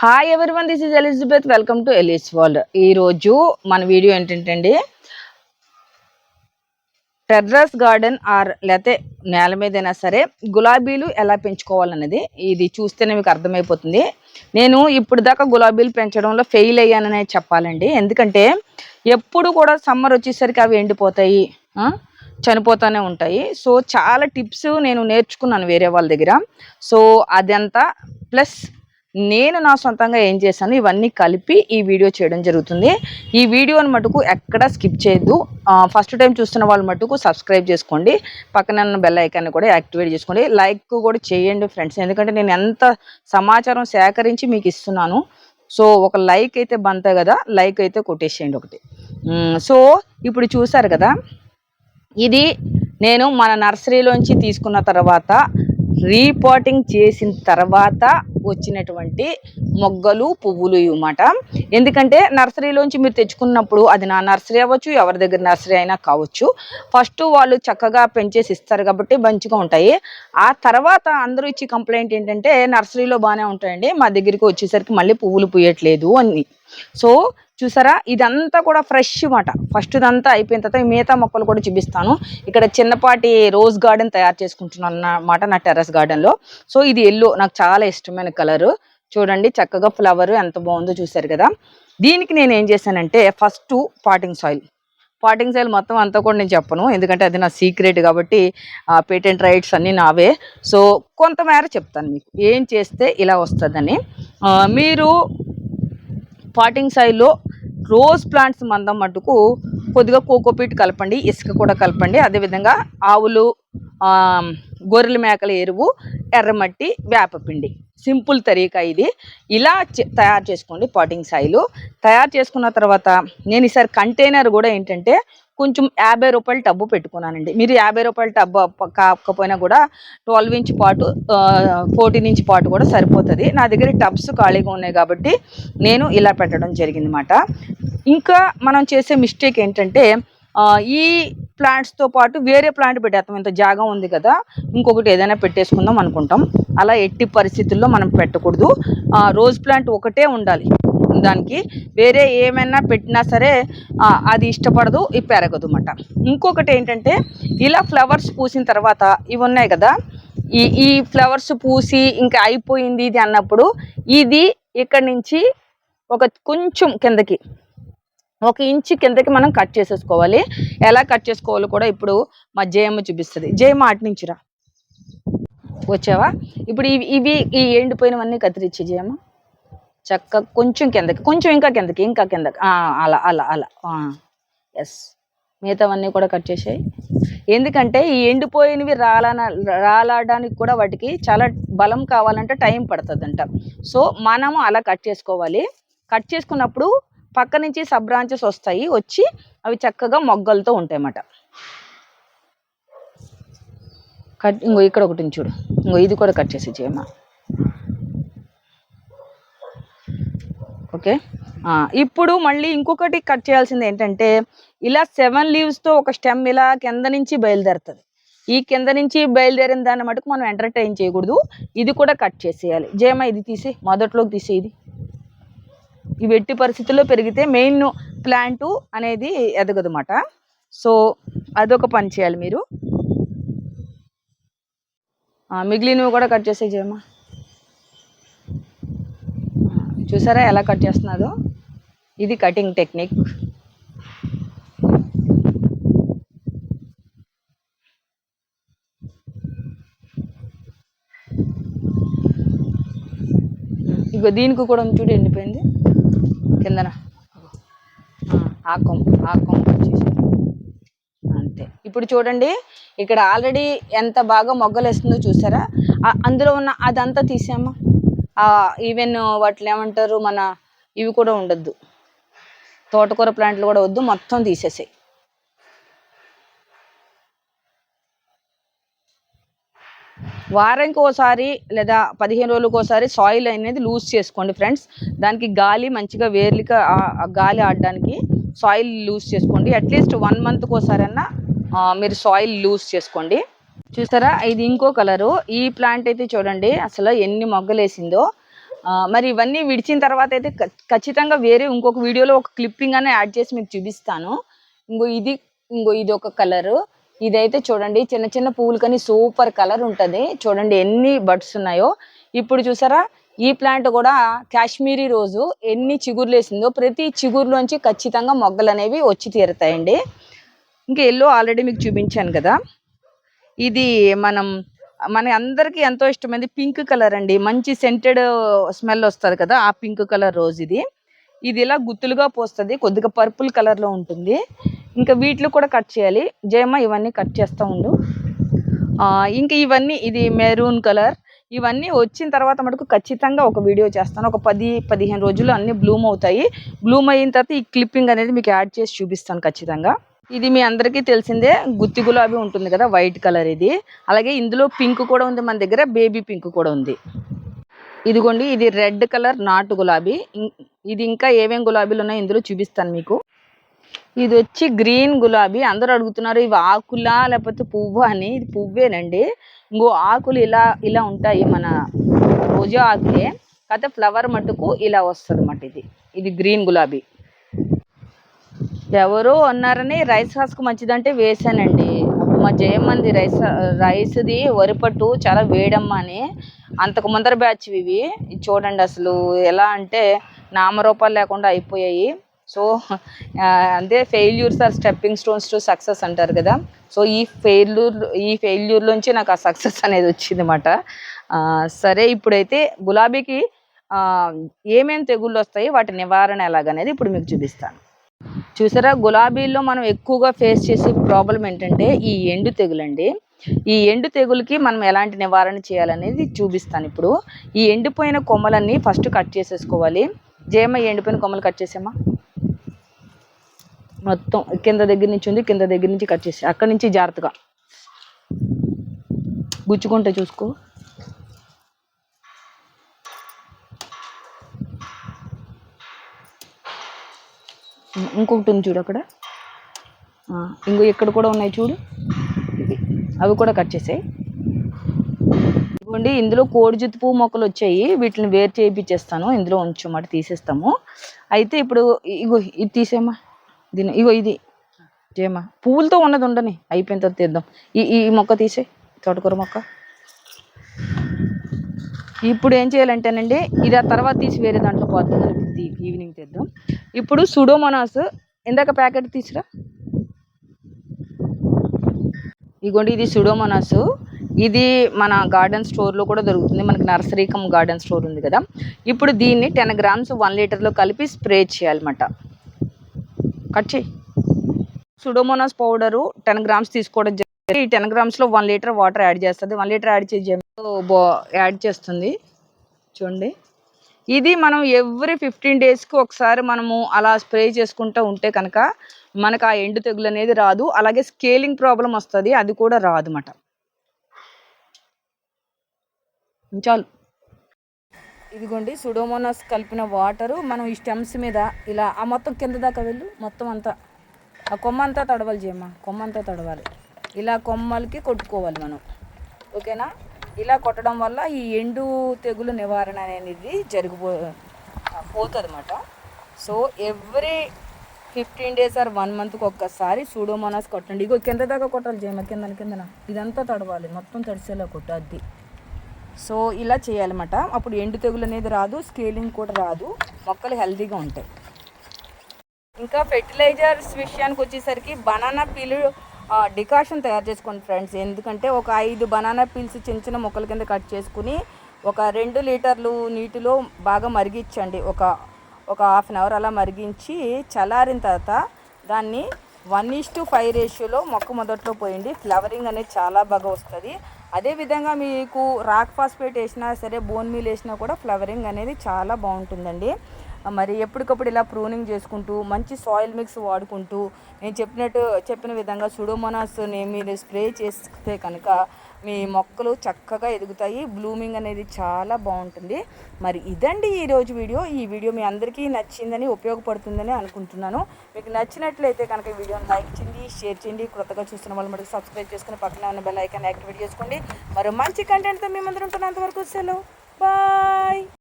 Hi everyone this is Elizabeth welcome to Eli's world ఈరోజు మన video ఏంటంటే అండి టెర్రస్ గార్డెన్ ఆర్ లేకపోతే నేల మీదైనా సరే గులాబీలు ఎలా పెంచుకోవాలన్నది ఇది చూస్తేనే మీకు అర్థమైపోతుంది. నేను ఇప్పుడు దాకా గులాబీలు పెంచడంలో ఫెయిల్ అయ్యాననే చెప్పాలండి. ఎందుకంటే ఎప్పుడు కూడా సమ్మర్ వచ్చేసరికి అవి ఎండిపోతాయి చనిపోతూనే ఉంటాయి. సో చాలా టిప్స్ నేను నేర్చుకున్నాను వేరే వాళ్ళ దగ్గర. సో అదంతా ప్లస్ నేను నా సొంతంగా ఏం చేశాను ఇవన్నీ కలిపి ఈ వీడియో చేయడం జరుగుతుంది. ఈ వీడియోని మటుకు ఎక్కడ స్కిప్ చేయొద్దు. ఫస్ట్ టైం చూస్తున్న వాళ్ళు మటుకు సబ్స్క్రైబ్ చేసుకోండి. పక్కన బెల్ ఐకాన్ని కూడా యాక్టివేట్ చేసుకోండి. లైక్ కూడా చేయండి ఫ్రెండ్స్. ఎందుకంటే నేను ఎంత సమాచారం సేకరించి మీకు ఇస్తున్నాను. సో ఒక లైక్ అయితే బంత కదా. లైక్ అయితే కొట్టేసేయండి ఒకటి. సో ఇప్పుడు చూసారు కదా. ఇది నేను మన నర్సరీలోంచి తీసుకున్న తర్వాత రీపోర్టింగ్ చేసిన తర్వాత వచ్చినటువంటి మొగ్గలు పువ్వులు ఇవ్వమాట. ఎందుకంటే నర్సరీలోంచి మీరు తెచ్చుకున్నప్పుడు అది నా నర్సరీ అవ్వచ్చు ఎవరి దగ్గర నర్సరీ అయినా కావచ్చు. ఫస్ట్ వాళ్ళు చక్కగా పెంచేసి ఇస్తారు కాబట్టి మంచిగా ఉంటాయి. ఆ తర్వాత అందరూ ఇచ్చి కంప్లైంట్ ఏంటంటే నర్సరీలో బాగానే ఉంటాయండి. మా దగ్గరికి వచ్చేసరికి మళ్ళీ పువ్వులు పూయట్లేదు అని. సో చూసారా? ఇదంతా కూడా ఫ్రెష్ మాట. ఫస్ట్ ఇదంతా అయిపోయిన తర్వాత మిగతా మొక్కలు కూడా చూపిస్తాను. ఇక్కడ చిన్నపాటి రోజ్ గార్డెన్ తయారు చేసుకుంటున్నాను అన్నమాట నా టెర్రస్ గార్డెన్లో సో ఇది ఎల్లో నాకు చాలా ఇష్టమైన కలర్ చూడండి చక్కగా ఫ్లవర్ ఎంత బాగుందో చూసారు కదా. దీనికి నేను ఏం చేశానంటే first potting soil potting soil మొత్తం అంతా కూడా నేను చెప్పను. ఎందుకంటే అది నా సీక్రెట్ కాబట్టి పేటెంట్ రైట్స్ అన్నీ నావే. సో కొంతమేర చెప్తాను మీకు. ఏం చేస్తే ఇలా వస్తుందని. మీరు పాటింగ్ సాయిల్లో రోజ్ ప్లాంట్స్ మందం మటుకు కొద్దిగా కోకోపీట్ కలపండి ఇసుక కూడా కలపండి. అదేవిధంగా ఆవులు గొర్రెల మేకల ఎరువు ఎర్రమట్టి వేపపిండి సింపుల్ తరీకా ఇది. ఇలా తయారు చేసుకోండి పాటింగ్ సాయిలు. తయారు చేసుకున్న తర్వాత నేను ఈసారి కంటైనర్ కూడా ఏంటంటే కొంచెం యాభై రూపాయల టబ్బు పెట్టుకున్నానండి. మీరు యాభై రూపాయల టబ్బు కాకపోయినా కూడా ట్వెల్వ్ ఇంచ్ పాటు ఫోర్టీన్ ఇంచ్ పాటు కూడా సరిపోతుంది. నా దగ్గర టబ్స్ ఖాళీగా ఉన్నాయి కాబట్టి నేను ఇలా పెట్టడం జరిగింది అనమాట ఇంకా మనం చేసే మిస్టేక్ ఏంటంటే ఈ ప్లాంట్స్తో పాటు వేరే ప్లాంట్ పెట్టేస్తాం. ఇంత జాగా ఉంది కదా ఇంకొకటి ఏదైనా పెట్టేసుకుందాం అనుకుంటాం. అలా ఎట్టి పరిస్థితుల్లో మనం పెట్టకూడదు. రోజ్ ప్లాంట్ ఒకటే ఉండాలి. దానికి వేరే ఏమైనా పెట్టినా సరే అది ఇష్టపడదు ఇది పెరగదు అన్నమాట. ఇంకొకటి ఏంటంటే ఇలా ఫ్లవర్స్ పూసిన తర్వాత ఇవి ఉన్నాయి కదా ఈ ఈ ఫ్లవర్స్ పూసి ఇంకా అయిపోయింది ఇది అన్నప్పుడు ఇది ఇక్కడి నుంచి ఒక కొంచెం కిందకి ఒక ఇంచు కిందకి మనం కట్ చేసేసుకోవాలి. ఎలా కట్ చేసుకోవాలో కూడా ఇప్పుడు మా జయమ్మ చూపిస్తుంది. జయమ్మ అటు నుంచి రా. వచ్చావా? ఇప్పుడు ఇవి ఇవి ఈ ఎండిపోయినవన్నీ కత్తిరించి జయమ్మ. చక్క కొంచెం కిందకి కొంచెం ఇంకా కిందకి ఇంకా కిందకి. అలా అలా అలా. ఎస్ మిగతావన్నీ కూడా కట్ చేసాయి. ఎందుకంటే ఈ ఎండిపోయినవి రాలన రాలడానికి కూడా వాటికి చాలా బలం కావాలంటే టైం పడుతుందంట. సో మనము అలా కట్ చేసుకోవాలి. కట్ చేసుకున్నప్పుడు పక్క నుంచి సబ్ బ్రాంచెస్ వస్తాయి. వచ్చి అవి చక్కగా మొగ్గలతో ఉంటాయి అన్నమాట కట్ ఇంకో ఇక్కడ ఒకటి చూడు. ఇంకో ఇది కూడా కట్ చేసి చేయమ్మా ఓకే. ఇప్పుడు మళ్ళీ ఇంకొకటి కట్ చేయాల్సింది ఏంటంటే ఇలా సెవెన్ లీవ్స్తో ఒక స్టెమ్ ఇలా కింద నుంచి బయలుదేరుతుంది. ఈ కింద నుంచి బయలుదేరిన దాన్ని మటుకు మనం ఎంటర్టైన్ చేయకూడదు. ఇది కూడా కట్ చేసేయాలి. జయమ్మ ఇది తీసి మొదట్లోకి తీసేది ఇవి ఎట్టి పరిస్థితుల్లో పెరిగితే మెయిన్ ప్లాంట్ అనేది ఎదగదన్నమాట. సో అదొక పని చేయాలి మీరు. మిగిలినవి కూడా కట్ చేసే జేమా చూసారా ఎలా కట్ చేస్తున్నాదో? ఇది కటింగ్ టెక్నిక్. ఇగో దీనికి కూడా చూడు ఎండిపోయింది. కిందన. ఆ, ఆ ఆ అంతే. ఇప్పుడు చూడండి ఇక్కడ ఆల్రెడీ ఎంత బాగా మొగ్గలు వేస్తుందో చూసారా అందులో ఉన్న అదంతా తీసామా ఈవెన్ వాటిని ఏమంటారు మన ఇవి కూడా ఉండొద్దు. తోటకూర ప్లాంట్లు కూడా వద్దు మొత్తం తీసేసాయి. వారానికి ఒకసారి లేదా పదిహేను రోజులకు ఒకసారి సాయిల్ అనేది లూజ్ చేసుకోండి ఫ్రెండ్స్ దానికి గాలి మంచిగా వేర్లిక గాలి ఆడడానికి సాయిల్ లూజ్ చేసుకోండి. అట్లీస్ట్ వన్ మంత్కి ఒకసారి అన్నా మీరు సాయిల్ లూజ్ చేసుకోండి. చూసారా? ఇది ఇంకో కలరు. ఈ ప్లాంట్ అయితే చూడండి అసలు ఎన్ని మొగ్గలేసిందో. మరి ఇవన్నీ విడిచిన తర్వాత అయితే ఖచ్చితంగా వేరే ఇంకొక వీడియోలో ఒక క్లిప్పింగ్ అని యాడ్ చేసి మీకు చూపిస్తాను. ఇంకో ఇది ఇంకో ఇది ఒక కలరు. ఇదైతే చూడండి చిన్న చిన్న పువ్వులు కానీ సూపర్ కలర్ ఉంటుంది. చూడండి ఎన్ని బడ్స్ ఉన్నాయో. ఇప్పుడు చూసారా? ఈ ప్లాంట్ కూడా కాశ్మీరీ రోజు ఎన్ని చిగుర్లు వేసిందో ప్రతి చిగురులోంచి ఖచ్చితంగా మొగ్గలు అనేవి వచ్చి తీరుతాయండి. ఇంకా ఎల్లో ఆల్రెడీ మీకు చూపించాను కదా. ఇది మనం మన అందరికీ ఎంతో ఇష్టమైనది పింక్ కలర్ అండి. మంచి సెంటెడ్ స్మెల్ వస్తుంది కదా ఆ పింక్ కలర్ రోజ్ ఇది. ఇది ఇలా గుత్తులుగా పోస్తుంది కొద్దిగా పర్పుల్ కలర్లో ఉంటుంది. ఇంకా వీటిలో కూడా కట్ చేయాలి. జయమ్మ ఇవన్నీ కట్ చేస్తూ ఉండు. ఇంకా ఇవన్నీ ఇది మెరూన్ కలర్. ఇవన్నీ వచ్చిన తర్వాత మటుకు ఖచ్చితంగా ఒక వీడియో చేస్తాను. ఒక పది పదిహేను రోజుల్లో అన్నీ బ్లూమ్ అవుతాయి. బ్లూమ్ అయిన తర్వాత ఈ క్లిప్పింగ్ అనేది మీకు యాడ్ చేసి చూపిస్తాను ఖచ్చితంగా. ఇది మీ అందరికీ తెలిసిందే గుత్తి గులాబీ ఉంటుంది కదా వైట్ కలర్ ఇది. అలాగే ఇందులో పింక్ కూడా ఉంది మన దగ్గర బేబీ పింక్ కూడా ఉంది. ఇదిగోండి ఇది రెడ్ కలర్ నాటు గులాబీ. ఇది ఇంకా ఏమేం గులాబీలు ఉన్నాయో ఇందులో చూపిస్తాను మీకు. ఇది వచ్చి గ్రీన్ గులాబీ. అందరూ అడుగుతున్నారు ఇవి ఆకులా లేకపోతే పువ్వు అని. ఇది పువ్వేనండి. ఇంకో ఆకులు ఇలా ఇలా ఉంటాయి మన రోజా ఆకులే. కాకపోతే ఫ్లవర్ మటుకు ఇలా వస్తుంది అన్నమాట ఇది. ఇది గ్రీన్ గులాబీ. ఎవరో అన్నారని రైస్ హస్క్ మంచిదంటే వేసానండి మా జయమ్మంది రైస్ రైస్ది వరిపట్టు చాలా వేడమ్మా అని. అంతకు ముందర బ్యాచ్ ఇవి. చూడండి అసలు ఎలా అంటే నామరూపాలు లేకుండా అయిపోయాయి. సో అంతే failures are stepping stones to success అంటారు కదా. సో ఈ ఫెయిల్యూర్ ఈ ఫెయిల్యూర్లోంచి నాకు ఆ సక్సెస్ అనేది వచ్చింది అనమాట సరే ఇప్పుడైతే గులాబీకి ఏమేమి తెగుళ్ళు వస్తాయి? వాటి నివారణ ఎలాగనేది ఇప్పుడు మీకు చూపిస్తాను. చూసారా? గులాబీల్లో మనం ఎక్కువగా ఫేస్ చేసే ప్రాబ్లం ఏంటంటే ఈ ఎండు తెగులండి. ఈ ఎండు తెగులకి మనం ఎలాంటి నివారణ చేయాలనేది చూపిస్తాను ఇప్పుడు. ఈ ఎండిపోయిన కొమ్మలన్నీ ఫస్ట్ కట్ చేసేసుకోవాలి. జయమ్మ ఎండిపోయిన కొమ్మలు కట్ చేసామా? మొత్తం కింద దగ్గర నుంచి ఉంది కింద దగ్గర నుంచి కట్ చేసి అక్కడి నుంచి జాగ్రత్తగా గుచ్చుకుంటే చూసుకో. ఇంకొకటి ఉంది చూడు అక్కడ. ఇంకో ఇక్కడ కూడా ఉన్నాయి చూడు. అవి కూడా కట్ చేసాయి. ఇవ్వండి ఇందులో కోడిజుత్తు పువ్వు మొక్కలు వచ్చాయి. వీటిని వేరు చేయించేస్తాను. ఇందులో ఉంచమాట తీసేస్తాము. అయితే ఇప్పుడు ఇగో ఇది తీసేమ్మా దీని ఇగో ఇది. చేయమ్మా పువ్వులతో ఉన్నది ఉండని. అయిపోయిన తర్వాత తీద్దాం. ఈ ఈ మొక్క తీసే తోటకూర మొక్క. ఇప్పుడు ఏం చేయాలంటేనండి ఇది ఆ తర్వాత తీసి వేరే దాంట్లో పోతుంది ఈవినింగ్ తెద్దాం. ఇప్పుడు సుడోమోనాస్ ఇందాక ప్యాకెట్ తీసురా? ఇగోండి ఇది సుడోమోనాస్ ఇది మన గార్డెన్ స్టోర్లో కూడా దొరుకుతుంది. మనకి నర్సరీకం గార్డెన్ స్టోర్ ఉంది కదా. ఇప్పుడు దీన్ని టెన్ గ్రామ్స్ వన్ లీటర్లో కలిపి స్ప్రే చేయాలన్నమాట. కట్ చేయి. సుడోమోనాస్ పౌడరు టెన్ గ్రామ్స్ తీసుకోవడం జరిగింది. ఈ టెన్ గ్రామ్స్లో వన్ లీటర్ వాటర్ యాడ్ చేస్తుంది. వన్ లీటర్ యాడ్ చేసి బా యాడ్ చేస్తుంది. చూడండి. ఇది మనం ఎవ్రీ ఫిఫ్టీన్ డేస్కి ఒకసారి మనము అలా స్ప్రే చేసుకుంటూ ఉంటే కనుక మనకు ఆ ఎండు తెగులు అనేది రాదు. అలాగే స్కేలింగ్ ప్రాబ్లం వస్తుంది. అది కూడా రాదు అన్నమాట చాలు. ఇదిగోండి సుడోమోనాస్ కలిపిన వాటరు మనం ఈ స్టెమ్స్ మీద ఇలా ఆ మొత్తం కింద దాకా వెళ్ళు. మొత్తం అంతా ఆ కొమ్మ అంతా తడవాలి చేయమ్మా. కొమ్మ అంతా తడవాలి. ఇలా కొమ్మలకి కొట్టుకోవాలి మనం. ఓకేనా? ఇలా కొట్టడం వల్ల ఈ ఎండు తెగులు నివారణ అనేది జరిగిపో పోతుంది అనమాట so every fifteen days or one మంత్కి ఒక్కసారి సూడోమోనాస్ కొట్టండి. ఇగో కింద దాకా కొట్టాలి జయమ కింద కిందన. ఇదంతా తడవాలి మొత్తం తడిసేలా కొట్టద్ది. సో ఇలా చేయాలన్నమాట. అప్పుడు ఎండు తెగులు అనేది రాదు స్కేలింగ్ కూడా రాదు. మొక్కలు హెల్తీగా ఉంటాయి. ఇంకా ఫెర్టిలైజర్స్ విషయానికి వచ్చేసరికి బనానా పీల్ డికాషన్ తయారు చేసుకోండి ఫ్రెండ్స్. ఎందుకంటే ఒక ఐదు బనానా పీల్స్ చిన్న చిన్న మొక్కల కింద కట్ చేసుకుని ఒక రెండు లీటర్లు నీటిలో బాగా మరిగించండి. ఒక ఒక హాఫ్ అన్ అవర్ అలా మరిగించి చల్లారిన తర్వాత దాన్ని వన్ ఈస్ టు ఫైవ్ రేషియోలో మొక్క మొదట్లో పోయింది ఫ్లవరింగ్ అనేది చాలా బాగా వస్తుంది. అదేవిధంగా మీకు రాక్ ఫాస్ఫేట్ వేసినా సరే బోన్ మీల్ వేసినా కూడా ఫ్లవరింగ్ అనేది చాలా బాగుంటుందండి. మరి ఎప్పటికప్పుడు ఇలా ప్రూనింగ్ చేసుకుంటూ మంచి సాయిల్ మిక్స్ వాడుకుంటూ నేను చెప్పినట్టు చెప్పిన విధంగా సుడోమోనాస్ని మీరు స్ప్రే చేస్తే కనుక మీ మొక్కలు చక్కగా ఎదుగుతాయి. బ్లూమింగ్ అనేది చాలా బాగుంటుంది. మరి ఇదండి ఈరోజు వీడియో. ఈ వీడియో మీ అందరికీ నచ్చిందని ఉపయోగపడుతుందని అనుకుంటున్నాను. మీకు నచ్చినట్లయితే కనుక ఈ వీడియోని లైక్ చేయండి షేర్ చేయండి. కొత్తగా చూస్తున్న వాళ్ళు మనకి సబ్స్క్రైబ్ చేసుకుని పక్కన ఉన్న బెల్ ఐకాన్ యాక్టివేట్ చేసుకోండి. మరో మంచి కంటెంట్తో మేమందరం ముందర ఉంటున్నంత వరకు సెలవు. బాయ్!